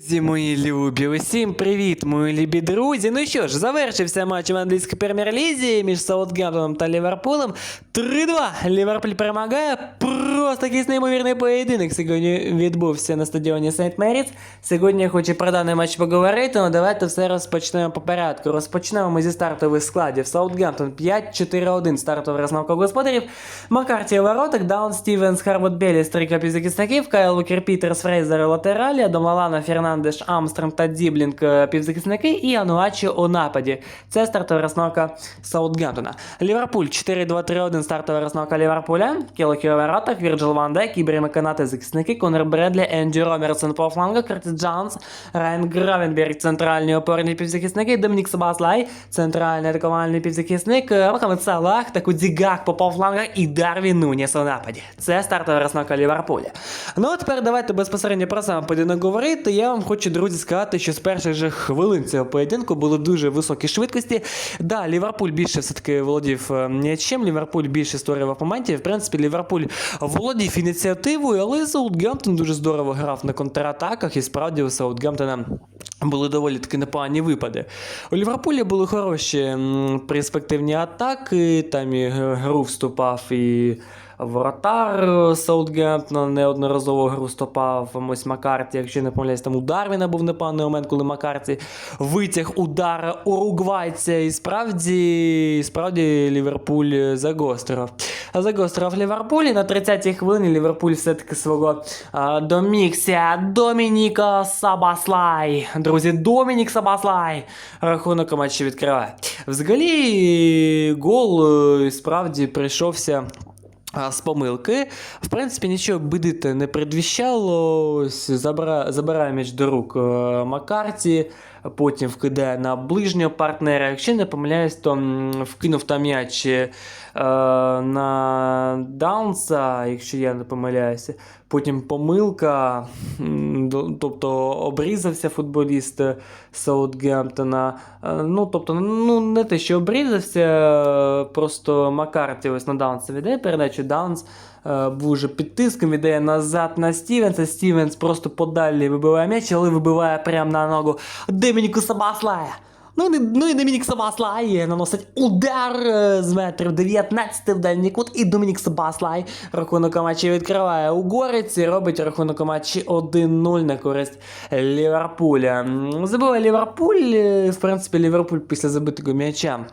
Друзі, мої любі, усім привіт, мої любі друзі. Ну що ж, завершився матч в англійській прем'єр-лізі між Саутгемптоном та Ліверпулем. 3-2. Ліверпуль перемагає. Просто якийсь неймовірний поєдинок сьогодні відбувся на стадіоні Сейнт Меріц. Сьогодні я хочу про даний матч поговорити, але давайте все розпочнемо по порядку. Розпочнемо ми зі стартових складів. Саутгемптон 5-4-1 стартова розновка господарів. Маккарті у воротах, Даун Стівенс, Харвот Беллі, стрійка півзахисників, Кайл Вокер Пітерс, Фрейзер у латералі, Адам Лалана, Фернандеш, Амстром та Діблінг е, півзахисники і Ануачі у нападі. Це стартова розновка Саутгемптона. Ліверпуль 4-2-3-1 стартова розновка Ліверпуля. Келохі у воротах, Вірджил Ван Дейк, Ібріма Канате захисники, Конор Бредлі, Енді Ромерсон по флангу, Кертис Джонс, Райан Гравенберг, центральні опорні півзахисники, Домінік Сабаслай, центральний атакувальний півзахисник, е, Мохамед Салах, таку Дігак по флангах і Дарвін Нуніс у нападі. Це стартова розновка Ліверпуля. Ну а тепер давайте безпосередньо про сам поєдинок говорити. Я вам хочу, друзі, сказати, що з перших же хвилин цього поєдинку були дуже високі швидкості. Да, Ліверпуль більше все-таки володів е, м'ячем, Ліверпуль більше створював моментів. В принципі, Ліверпуль володів ініціативою, але Саутгемптон дуже здорово грав на контратаках, і справді у Саутгемптона були доволі таки непогані випади. У Ліверпулі були хороші перспективні атаки, там і гру вступав і воротар Саутгемптона неодноразово гру вступав ось Маккарті, якщо не помиляюсь, там у Дарвіна був непоганий момент, коли Маккарті витяг удар уругвайця, і справді, і справді Ліверпуль загострив. Загострив Ліверпуль, і на 30-й хвилині Ліверпуль все-таки свого домігся Домініка Сабаслай. Друзі, Домінік Сабаслай. Рахунок матчі відкриває. Взагалі, гол е, справді прийшовся. З помилки. В принципі, нічого бидити не предвіщало. Забира, забирає м'яч до рук е, Маккарті, потім вкидає на ближнього партнера. Якщо не помиляюсь, то вкинув там м'яч е, на Даунса, якщо я не помиляюся. Потім помилка, тобто обрізався футболіст е, Саутгемптона. Е, Ну, тобто, ну, не те, що обрізався, просто Маккарті ось на Даунса віддає передачу. Даунс був вже під тиском, віддає назад на Стівенса. Стівенс просто подалі вибиває м'яч, але вибиває прямо на ногу Демініку Сабаслая. Ну, ну і Домінік Сабаслай наносить удар е, з метрів 19 в дальній кут, і Домінік Сабаслай рахунок матчі відкриває у Горець і робить рахунок матчі 1-0 на користь Ліверпуля. Забиває Ліверпуль, е, в принципі, Ліверпуль після забитого м'яча.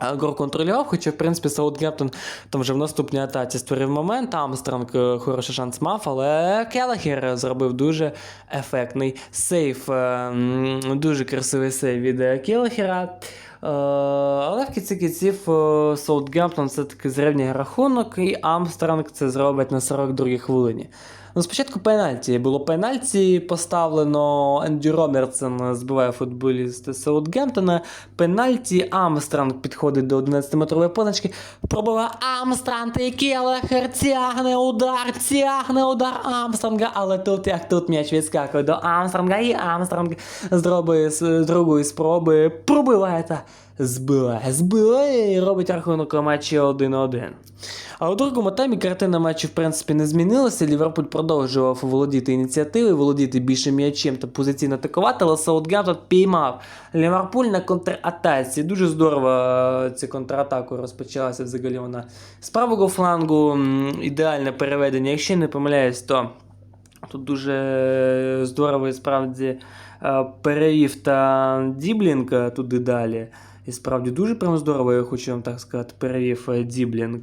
А Гру контролював, хоча, в принципі, Саутгемптон там вже в наступній атаці створив момент, Амстронг е, хороший шанс мав, але Келахер зробив дуже ефектний сейф. е, Дуже красивий сейв від е, Келахера. Але в кінці кінців Саутгемптон все-таки зрівняє рахунок, і Амстронг це зробить на 42-й хвилині. Ну, спочатку пенальті. Було пенальті поставлено. Енді Робертсон збиває футболіста Саутгемптона. Пенальті Амстранг підходить до 11-метрової позначки. Пробиває Амстранг і Келехер тягне удар, тягне удар Амстранга. Але тут як тут м'яч відскакує до Амстранга, і Амстранг з другої, з другої спроби пробиває збиває, збиває і робить рахунок у матчі 1-1. А у другому таймі картина матчу, в принципі, не змінилася. Ліверпуль продовжував володіти ініціативою, володіти більше м'ячем та позиційно атакувати, але Саутгемптон піймав Ліверпуль на контратаці. Дуже здорово е, ця контратака розпочалася взагалі вона з правого флангу. Ідеальне переведення. Якщо не помиляюсь, то тут дуже здорово і справді е, перевів та Діблінг е, туди далі. І справді дуже прям здорово, я хочу вам так сказати, перевів е, Діблінг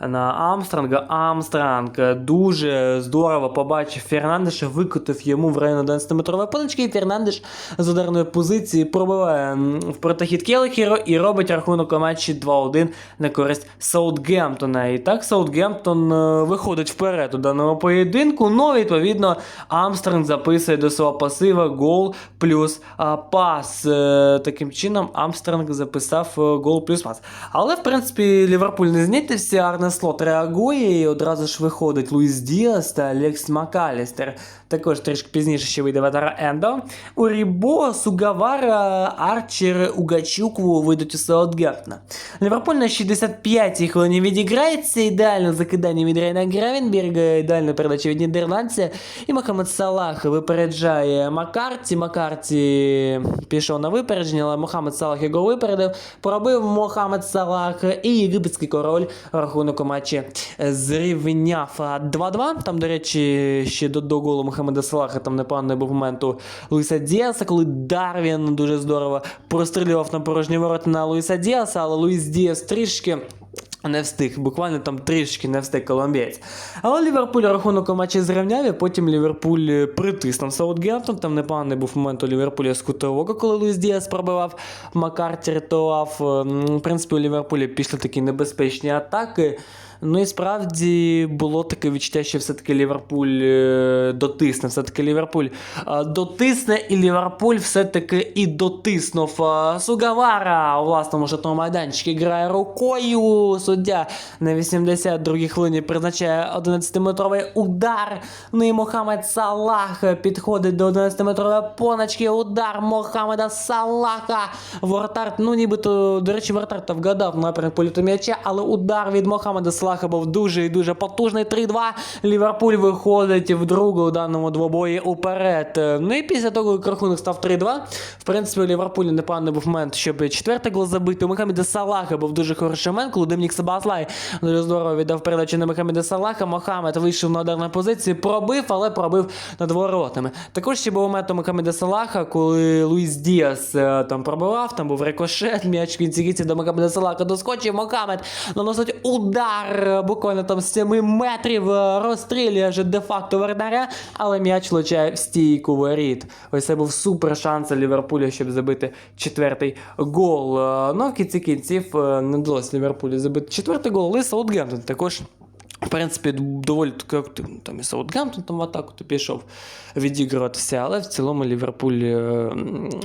на Амстранга. Амстранг е, дуже здорово побачив Фернандеша, викотив йому в районі 11-метрової позначки, і Фернандеш з ударної позиції пробиває в протохід Келехіро і робить рахунок у матчі 2-1 на користь Саутгемптона. І так Саутгемптон е, виходить вперед у даному поєдинку. Ну, відповідно, Амстронг записує до свого пасива гол плюс пас. Е, Таким чином, Амстронг записав е, гол плюс пас. Але, в принципі, Ліверпуль не знітився, Слот реагує і одразу ж виходить Луїс Діас та Лекс Макалістер. Також трішки пізніше ще вийде Ватара Ендо. Урібо, Сугавара, Арчер, Угачукву вийдуть у Саутгемптона. Ліверпуль на 65-й хвилині відіграється. Ідеальне закидання від Рейна Гравенберга, ідеальна передача від нідерландця. І Мохамед Салах випереджає Макарті. Макарті пішов на випередження, але Мохамед Салах його випередив. Пробив Мохамед Салах і єгипетський король рахунок у матчі зрівняв 2-2. Там, до речі, ще до, до голу Мохамеда Салаха там непоганий був момент у Луїса Діаса, коли Дарвін дуже здорово прострілював на порожні ворота на Луїса Діаса, але Луїс Діас трішки. Не встиг, буквально там трішки не встиг колумбієць. Але Ліверпуль рахунок у матчі зрівняв, і потім Ліверпуль притиснув Саутгемптон. Там непоганий був момент у Ліверпуля з кутового, коли Луїс Діас пробивав, Маккарті рятував. В принципі, у Ліверпуля пішли такі небезпечні атаки. Ну і справді було таке відчуття, що все-таки Ліверпуль е, дотисне. Все-таки Ліверпуль дотисне, і Ліверпуль все-таки і дотиснув Сугавара у власному штатному майданчику. Грає рукою. Суддя на 82-й хвилині призначає 11-метровий удар. Ну і Мохамед Салах підходить до 11-метрової поночки. Удар Мохамеда Салаха. Воротар, ну нібито, до речі, воротар то вгадав напрямок політу м'яча, але удар від Мохамеда Салаха був дуже і дуже потужний. 3-2. Ліверпуль виходить вдруге у даному двобої уперед. Ну і після того, як рахунок став 3-2, в принципі, у Ліверпулі непоганий був момент, щоб четвертий гол забити. У Мохамеда Салаха був дуже хороший момент, коли Домінік Сабаслай дуже здорово віддав передачу на Мохамеда Салаха. Мохамед вийшов на ударну позицію, пробив, але пробив над воротами. Також ще був момент у Мохамеда Салаха, коли Луїс Діас е, там пробивав, там був рикошет, м'яч в кінці до Мохамеда Салаха доскочив. Мохамед наносить удар е, буквально там з 7 метрів, е, розстрілює вже де-факто Вердаря, але м'яч влучає в стійку воріт. Ось це був супер шанс Ліверпуля, щоб забити четвертий гол. Е, Ну, в кінці кінців не вдалося Ліверпулю забити четвертий гол, але Саутгемптон також. В принципі, доволі таки активно. Там і Саутгемптон там в атаку то пішов відігруватися, але в цілому Ліверпуль, е,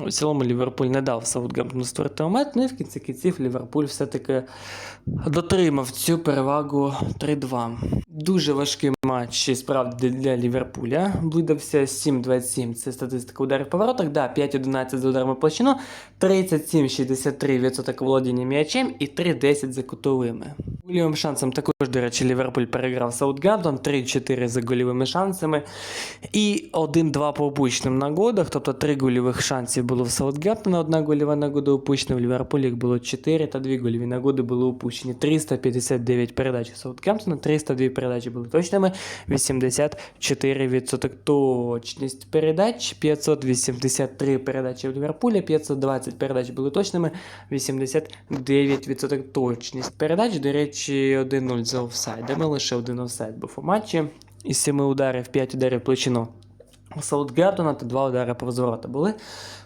в цілому Ліверпуль не дав Саутгемптону створити момент. Ну і в кінці кінців Ліверпуль все-таки дотримав цю перевагу 3-2. Дуже важкий матч справді для Ліверпуля. Видався 7-27. Це статистика ударів по воротах. Да, 5-11 за ударами площину, 37-63% володіння м'ячем і 3-10 за кутовими. Гольовим шансом також, до речі, Ліверпуль переграв Саутгемптон, 3-4 за гольовими шансами і 1-2 по опущеним нагодах. Тобто 3 гольових шансів було в Саутгемптона, одна гольова нагода упущена, в Ліверпулі їх було 4 та 2 гольові нагоди були упущені. 359 передач у Саутгемптона, 302 передачі були точними, 84% точність передач, 583 передачі в Ліверпулі, 520 передач були точними, 89% точність передач. До речі, 1-0 за офсайдами, лише один офсайд був у матчі. Із 7 ударів 5 ударів в площину у Саутгемптона та 2 удари по розворота були.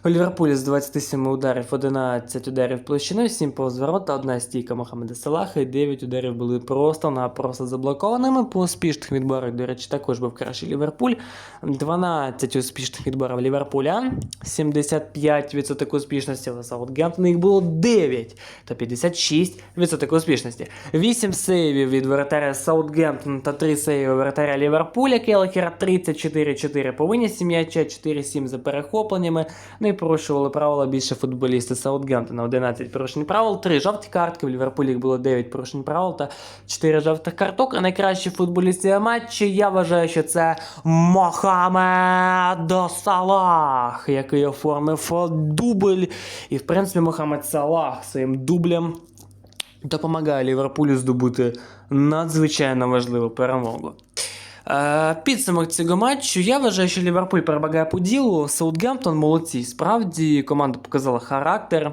У Ліверпулі з 27 ударів 11 ударів в площину, 7 по розворота, одна стійка Мохамеда Салаха і 9 ударів були просто-напросто заблокованими. По успішних відборах, до речі, також був кращий Ліверпуль. 12 успішних відборів Ліверпуля, 75% успішності у Саутгемптона, їх було 9 та 56% успішності. 8 сейвів від воротаря Саутгемптона та 3 сейви воротаря Ліверпуля Келлахера 34-4 по винісі м'яча, 4-7 за перехопленнями. Ну і порушували правила більше футболісти Саутгемптона. 11 порушень правил, 3 жовті картки. В Ліверпулі їх було 9 порушень правил та 4 жовтих карток. А найкращі футболісти матчі я вважаю, що це Мохамед Салах, який оформив дубль. І в принципі Мохамед Салах своїм дублем допомагає Ліверпулю здобути надзвичайно важливу перемогу. Е, Підсумок цього матчу. Я вважаю, що Ліверпуль перемагає по ділу. Саутгемптон молодці. Справді команда показала характер.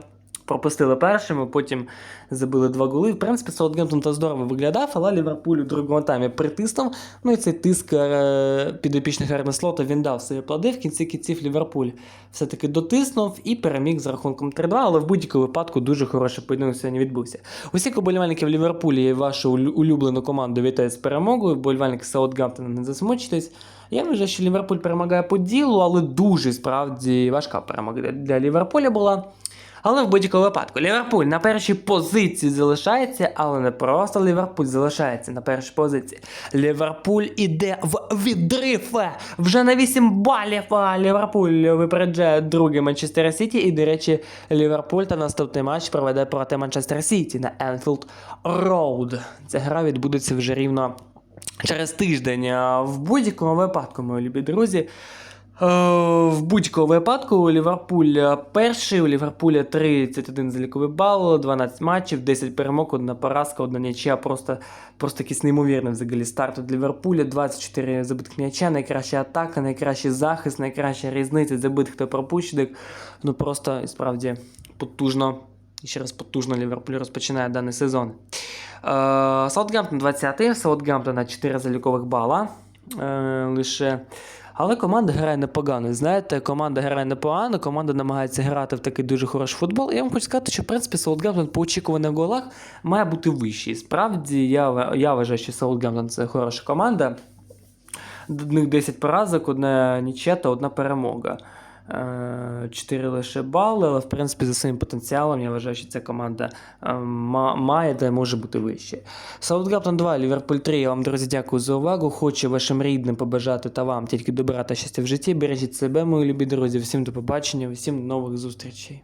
Пропустили першими, потім забили два голи. В принципі, Саутгемптон та здорово виглядав, але Ліверпуль у другому таймі притиснув. Ну і цей тиск е, підопічних Арне Слота він дав свої плоди. В кінці кінців Ліверпуль все-таки дотиснув і переміг з рахунком 3-2, але в будь-якому випадку дуже хороший поєдинок сьогодні відбувся. Усіх уболівальників Ліверпулі і вашу улюблену команду вітаю з перемогою. Вболівальники Саутгемптона не засмучтесь. Я вважаю, що Ліверпуль перемагає по ділу, але дуже справді важка перемога для Ліверпуля була. Але в будь-якому випадку Ліверпуль на першій позиції залишається, але не просто Ліверпуль залишається на першій позиції. Ліверпуль іде в відрив. Вже на 8 балів. Ліверпуль випереджає другий Манчестер Сіті. І, до речі, Ліверпуль та наступний матч проведе проти Манчестер Сіті на Енфілд Роуд. Ця гра відбудеться вже рівно через тиждень. А В будь-якому випадку, мої любі друзі. Е, В будь-якому випадку Ліверпуль е, перший, у Ліверпуля 31 заліковий бал, 12 матчів, 10 перемог, одна поразка, одна нічия. Просто, просто якийсь неймовірний взагалі старт від Ліверпуля, 24 забитих м'яча, найкраща атака, найкращий захист, найкраща різниця забитих та пропущених. Ну просто і справді потужно. І ще раз потужно Ліверпуль розпочинає даний сезон. Е, Саутгемптон 20-й, Саутгемптона 4 залікових бала. Е, лише. Але команда грає непогано. Знаєте, команда грає непогано, команда намагається грати в такий дуже хороший футбол. І я вам хочу сказати, що в принципі Саутгемптон по очікуваних голах має бути вищий. Справді, я, я вважаю, що Саутгемптон це хороша команда. До них 10 поразок, одна нічета, одна перемога. 4 лише бали, але в принципі за своїм потенціалом я вважаю, що ця команда е, має та може бути вище. Саутгаптон 2, Ліверпуль 3. Я вам, друзі, дякую за увагу. Хочу вашим рідним побажати та вам тільки добра та щастя в житті. Бережіть себе, мої любі друзі. Всім до побачення, всім нових зустрічей.